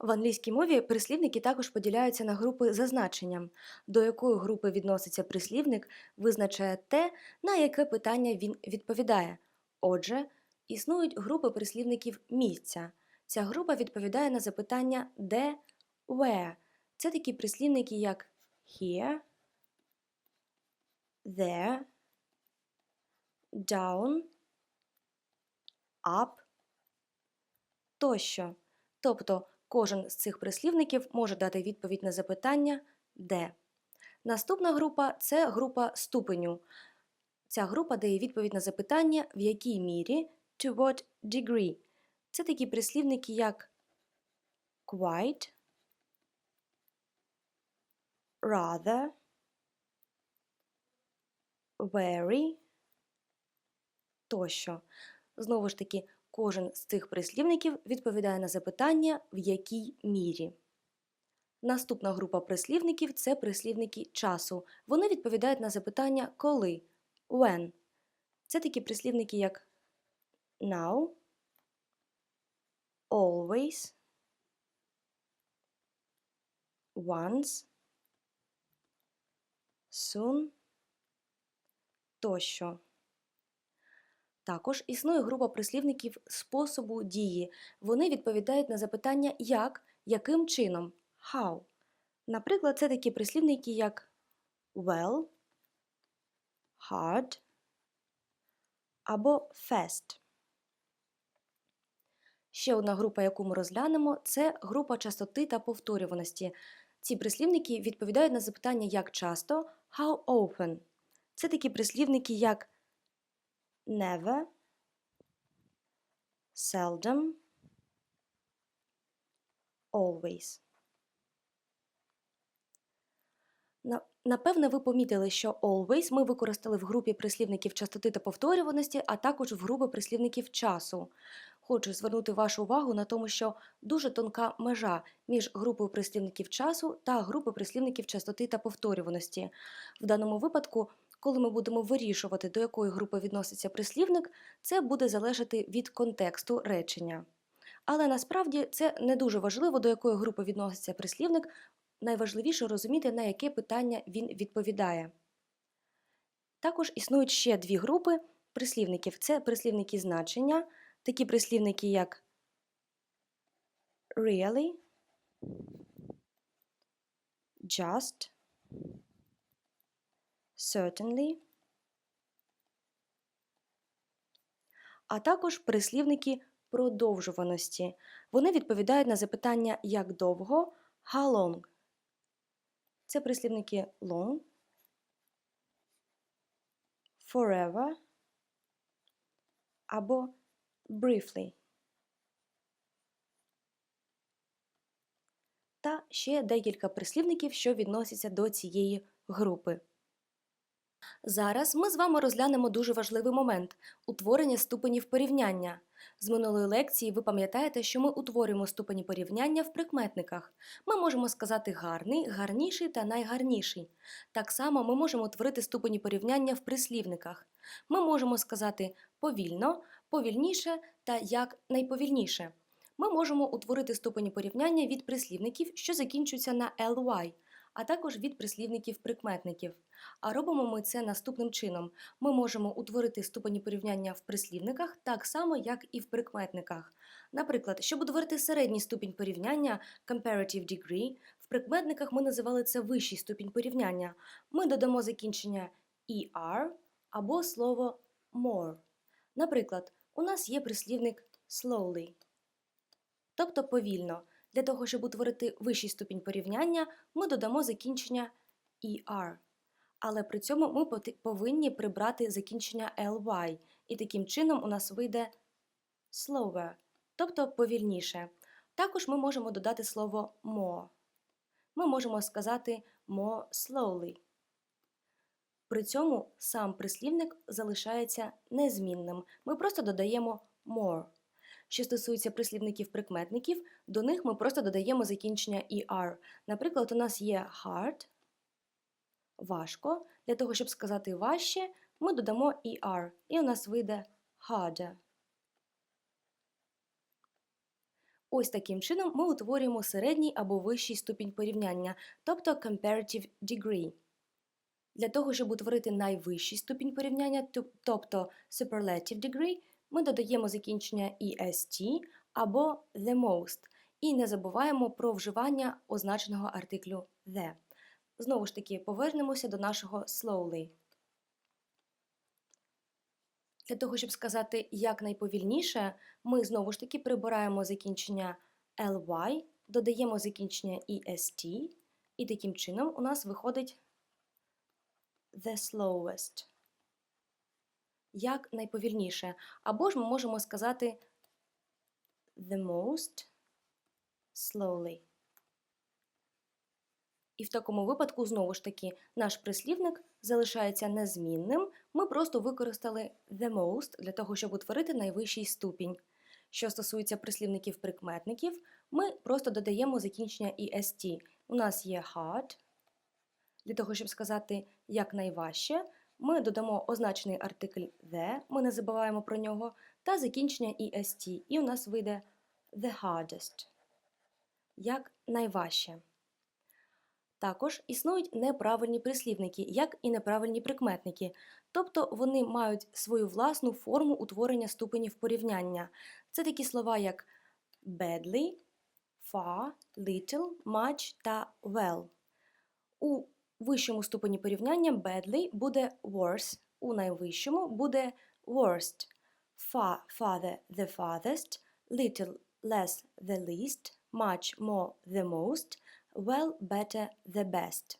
В англійській мові прислівники також поділяються на групи за значенням. До якої групи відноситься прислівник, визначає те, на яке питання він відповідає. Отже, існують групи прислівників місця. Ця група відповідає на запитання де, where. Це такі прислівники, як here, there, down, up тощо. Тобто кожен з цих прислівників може дати відповідь на запитання де. Наступна група це група ступеню. Ця група дає відповідь на запитання, в якій мірі, to what degree. Це такі прислівники, як quite, rather, very тощо. Знову ж таки, кожен з цих прислівників відповідає на запитання, в якій мірі. Наступна група прислівників це прислівники часу. Вони відповідають на запитання коли, when. Це такі прислівники, як now, always, once, soon тощо. Також існує група прислівників способу дії. Вони відповідають на запитання як, яким чином, how. Наприклад, це такі прислівники, як well, hard або fast. Ще одна група, яку ми розглянемо, це група частоти та повторюваності. Ці прислівники відповідають на запитання як часто, how often. Це такі прислівники, як never, seldom, always. Напевне, ви помітили, що always ми використали в групі прислівників частоти та повторюваності, а також в групі прислівників часу. Хочу звернути вашу увагу на тому, що дуже тонка межа між групою прислівників часу та групою прислівників частоти та повторюваності. В даному випадку, коли ми будемо вирішувати, до якої групи відноситься прислівник, це буде залежати від контексту речення. Але насправді це не дуже важливо, до якої групи відноситься прислівник, найважливіше розуміти, на яке питання він відповідає. Також існують ще дві групи прислівників: це прислівники значення, такі прислівники, як really, just, certainly, а також прислівники продовжуваності. Вони відповідають на запитання як довго, how long. Це прислівники long, forever або briefly. Та ще декілька прислівників, що відносяться до цієї групи. Зараз ми з вами розглянемо дуже важливий момент утворення ступенів порівняння. З минулої лекції ви пам'ятаєте, що ми утворюємо ступені порівняння в прикметниках. Ми можемо сказати гарний, гарніший та найгарніший. Так само ми можемо утворити ступені порівняння в прислівниках. Ми можемо сказати повільно, повільніше та як найповільніше. Ми можемо утворити ступені порівняння від прислівників, що закінчуються на ly, а також від прислівників прикметників. А робимо ми це наступним чином. Ми можемо утворити ступені порівняння в прислівниках так само, як і в прикметниках. Наприклад, щоб утворити середній ступінь порівняння comparative degree, в прикметниках ми називали це вищий ступінь порівняння. Ми додамо закінчення er або слово more. Наприклад, у нас є прислівник slowly, тобто повільно. Для того, щоб утворити вищий ступінь порівняння, ми додамо закінчення er. Але при цьому ми повинні прибрати закінчення ly, і таким чином у нас вийде slower, тобто повільніше. Також ми можемо додати слово more. Ми можемо сказати more slowly. При цьому сам прислівник залишається незмінним. Ми просто додаємо more. Що стосується прислівників-прикметників, до них ми просто додаємо закінчення er. Наприклад, у нас є hard, важко. Для того, щоб сказати важче, ми додамо er, і у нас вийде harder. Ось таким чином ми утворюємо середній або вищий ступінь порівняння, тобто comparative degree. Для того, щоб утворити найвищий ступінь порівняння, тобто superlative degree, ми додаємо закінчення est або the most і не забуваємо про вживання означеного артиклю the. Знову ж таки, повернемося до нашого slowly. Для того, щоб сказати як найповільніше, ми знову ж таки прибираємо закінчення ly, додаємо закінчення est, і таким чином у нас виходить the slowest. Як найповільніше. Або ж ми можемо сказати the most slowly. І в такому випадку, знову ж таки, наш прислівник залишається незмінним. Ми просто використали the most для того, щоб утворити найвищий ступінь. Що стосується прислівників-прикметників, ми просто додаємо закінчення est. У нас є hard. Для того, щоб сказати як найважче, ми додамо означений артикль the, ми не забуваємо про нього, та закінчення est. І у нас вийде the hardest. Як найважче. Також існують неправильні прислівники, як і неправильні прикметники, тобто вони мають свою власну форму утворення ступенів порівняння. Це такі слова, як badly, far, little, much та well. У вищому ступені порівняння badly буде worse, у найвищому буде worst. Far, farther, the farthest, little, less, the least, much, more, the most, well, better, the best.